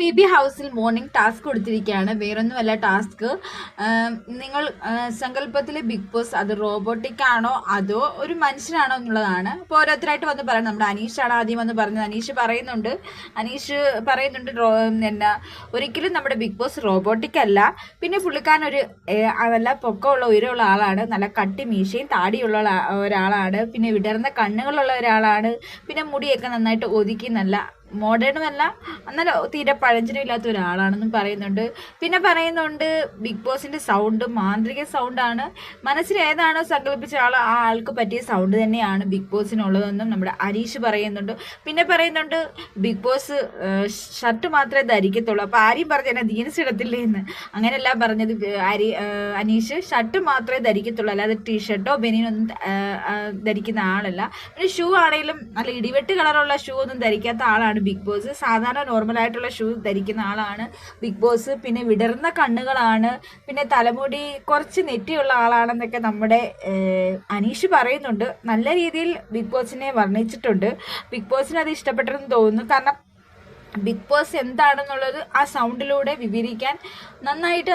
B B ഹൗസിൽ morning task കൊടുത്തിരിക്കുകയാണ്. വേറൊന്നുമല്ല ടാസ്ക്. നിങ്ങൾ സങ്കല്പത്തിലെ ബിഗ് ബോസ് അത് റോബോട്ടിക് ആണോ അതോ ഒരു മനുഷ്യനാണോ എന്നുള്ളതാണ്. അപ്പോൾ ഓരോരുത്തരായിട്ട് വന്ന് പറയണം. നമ്മുടെ അനീഷാണ് ആദ്യം വന്ന് പറഞ്ഞത്. അനീഷ് പറയുന്നുണ്ട്. അനീഷ് പറയുന്നുണ്ട് എന്നാ ഒരിക്കലും നമ്മുടെ ബിഗ് ബോസ് റോബോട്ടിക് അല്ല. പിന്നെ പുള്ളിക്കാരൻ ഒരു നല്ല പൊക്കമുള്ള ഉയരമുള്ള ആളാണ്. നല്ല കട്ടി മീശയും താടിയുള്ള ഒരാളാണ്. പിന്നെ വിടർന്ന കണ്ണുകളുള്ള ഒരാളാണ്. പിന്നെ മുടിയൊക്കെ നന്നായിട്ട് ഒതുക്കി നല്ല മോഡേണും എന്നല്ല എന്നാൽ തീരെ പഴഞ്ചനുമില്ലാത്ത ഒരാളാണെന്നും പറയുന്നുണ്ട്. പിന്നെ പറയുന്നുണ്ട് ബിഗ് ബോസിന്റെ സൗണ്ട് മാന്ത്രിക സൗണ്ടാണ് മനസ്സിൽ ഏതാണോ സങ്കല്പിച്ച ആൾ ആ ആൾക്ക് പറ്റിയ സൗണ്ട് തന്നെയാണ് ബിഗ് ബോസിനുള്ളതെന്നും നമ്മുടെ അരീഷ് പറയുന്നുണ്ട്. പിന്നെ പറയുന്നുണ്ട് ബിഗ് ബോസ് ഷർട്ട് മാത്രമേ ധരിക്കത്തുള്ളൂ. അപ്പോൾ ആരെയും പറഞ്ഞു തന്നെ ജീൻസ് ഇടത്തില്ലേ എന്ന്. അങ്ങനെയല്ല പറഞ്ഞത് അരി അനീഷ്. ഷർട്ട് മാത്രമേ ധരിക്കത്തുള്ളൂ. അല്ലാതെ ടീഷർട്ടോ ബനിയനൊന്നും ധരിക്കുന്ന ആളല്ല. പിന്നെ ഷൂ ആണെങ്കിലും നല്ല ഇടിവെട്ട് കളറുള്ള ഷൂ ഒന്നും ധരിക്കാത്ത ആളാണ് ബിഗ് ബോസ്. സാധാരണ നോർമൽ ആയിട്ടുള്ള ഷൂ ധരിക്കുന്ന ആളാണ് ബിഗ് ബോസ്. പിന്നെ വിടർന്ന കണ്ണുകളാണ്. പിന്നെ തലമുടി കുറച്ച് നെറ്റിയുള്ള ആളാണെന്നൊക്കെ നമ്മുടെ അനീഷ് പറയുന്നുണ്ട്. നല്ല രീതിയിൽ ബിഗ് ബോസിനെ വർണിച്ചിട്ടുണ്ട്. ബിഗ് ബോസിന് അത് ഇഷ്ടപ്പെട്ടെന്ന് തോന്നുന്നു. കാരണം ബിഗ് ബോസ് എന്താണെന്നുള്ളത് ആ സൗണ്ടിലൂടെ വിവരിക്കാൻ നന്നായിട്ട്